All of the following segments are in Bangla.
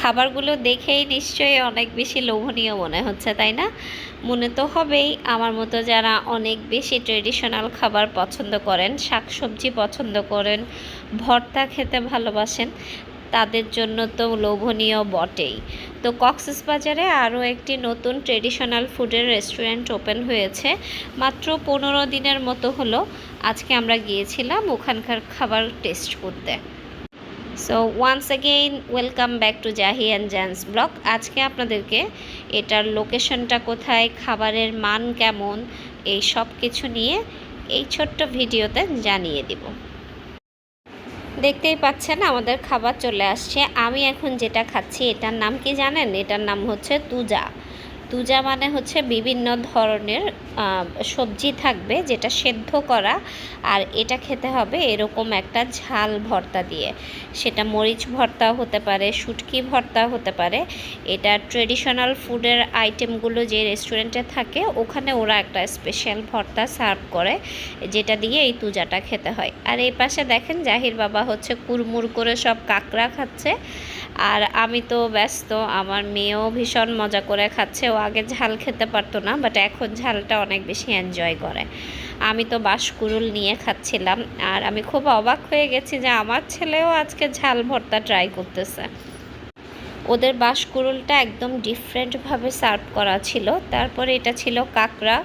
খাবারগুলো দেখেই নিশ্চয়ই অনেক বেশি লোভনীয় মনে হচ্ছে, তাই না? মনে তো হবেই, আমার মতো যারা অনেক বেশি ট্রেডিশনাল খাবার পছন্দ করেন, শাকসবজি পছন্দ করেন, ভর্তা খেতে ভালোবাসেন, তাদের জন্য তো লোভনীয় বটেই। তো কক্সেস বাজারে আরও একটি নতুন ট্রেডিশনাল ফুডের রেস্টুরেন্ট ওপেন হয়েছে, মাত্র পনেরো দিনের মতো হলো। আজকে আমরা গিয়েছিলাম ওখানকার খাবার টেস্ট করতে। So once again welcome back to Jahi and Jans vlog আজকে আপনাদেরকে এটার লোকেশনটা কোথায়, খাবারের মান কেমন, এই সব কিছু নিয়ে এই ছোট্ট ভিডিওতে জানিয়ে দিব। দেখতেই পাচ্ছেন, আমাদের খাবার চলে আসছে। আমি এখন যেটা খাচ্ছি, এটার নাম কি জানেন? এটার নাম হচ্ছে তুজা। তুজা মানে হচ্ছে বিভিন্ন ধরনের সবজি থাকবে যেটা সেদ্ধ করা, আর এটা খেতে হবে এরকম একটা ঝাল ভর্তা দিয়ে। সেটা মরিচ ভর্তা হতে পারে, শুটকি ভর্তা হতে পারে। এটা ট্রেডিশনাল ফুডের আইটেমগুলো যে রেস্টুরেন্টে থাকে, ওখানে ওরা একটা স্পেশাল ভর্তা সার্ভ করে, যেটা দিয়ে এই তুজাটা খেতে হয়। আর এই পাশে দেখেন জাহির বাবা হচ্ছে কুরমুর করে সব কাঁকড়া খাচ্ছে। আর আমি তো ব্যস্ত, আমার মেয়েও ভীষণ মজা করে খাচ্ছে, ও আগে ঝাল খেতে পারতো না বাট এখন ঝালটা অনেক বেশি এনজয় করে। আমি তো বাঁশকুড়ুল নিয়ে খাচ্ছিলাম, আর আমি খুব অবাক হয়ে গেছি যে আমার ছেলেও আজকে ঝাল ভর্তা ট্রাই করতেছে। ওদের বাঁশকুড়ুলটা একদম ডিফারেন্টভাবে সার্ভ করা ছিল। তারপরে এটা ছিল কাঁকড়া।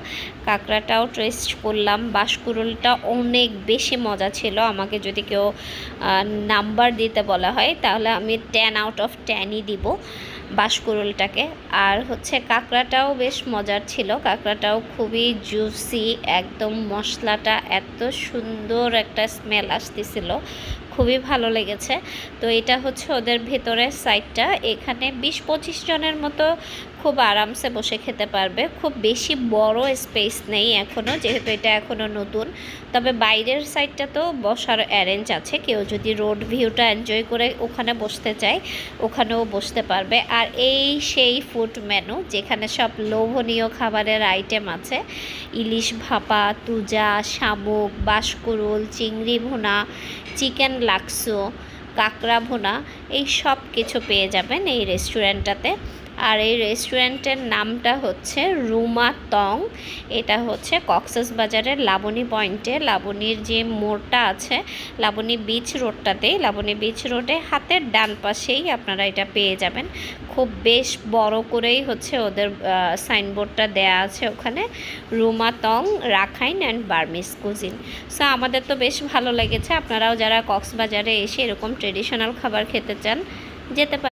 কাঁকড়াটাও টেস্ট করলাম। বাঁশকুড়ুলটা অনেক বেশি মজা ছিল। আমাকে যদি কেউ নাম্বার দিতে বলা হয়, তাহলে আমি টেন আউট অফ টেনই দিব। বাঁশকুড়ুলটাকে। আর হচ্ছে কাঁকড়াটাও বেশ মজার ছিল। কাঁকড়াটাও খুবই জুসি একদম মশলাটা এত সুন্দর একটা স্মেল আসতেছিল। খুবই ভালো লেগেছে। তো এটা হচ্ছে ওদের ভেতরের সাইডটা এখানে বিশ পঁচিশ জনের মতো খুব আরামসে বসে খেতে পারবে। খুব বেশি বড় স্পেস নেই এখনও যেহেতু এটা এখনও নতুন। তবে বাইরের সাইডটা তো বসার অ্যারেঞ্জ আছে। কেউ যদি রোড ভিউটা এনজয় করে ওখানে বসতে চায়, ওখানেও বসতে পারবে। আর এই সেই ফুড মেনু যেখানে সব লোভনীয় খাবারের আইটেম আছে। ইলিশ ভাপা, তুজা, শামুক বাঁশকুড়ুল চিংড়ি ভুনা, চিকেন লাক্সো, কাঁকড়া ভুনা, এই সব কিছু পেয়ে যাবেন এই রেস্টুরেন্টটাতে আর এই রেস্টুরেন্টের নামটা হচ্ছে রুমা টং এটা হচ্ছে কক্সেস বাজারের লাবণী পয়েন্টে। লাবণীর যে মোড়টা আছে, লাবণী বিচ রোডটাতেই লাবণী বিচ রোডে হাতের ডান পাশেই আপনারা এটা পেয়ে যাবেন। খুব বেশ বড় করেই হচ্ছে ওদের সাইনবোর্ডটা দেয়া আছে ওখানে। রুমা টং Rakhine and Burmese cuisine. So আমাদের তো বেশ ভালো লেগেছে। আপনারাও যারা কক্সবাজারে এসে এরকম ট্রেডিশনাল খাবার খেতে চান, যেতে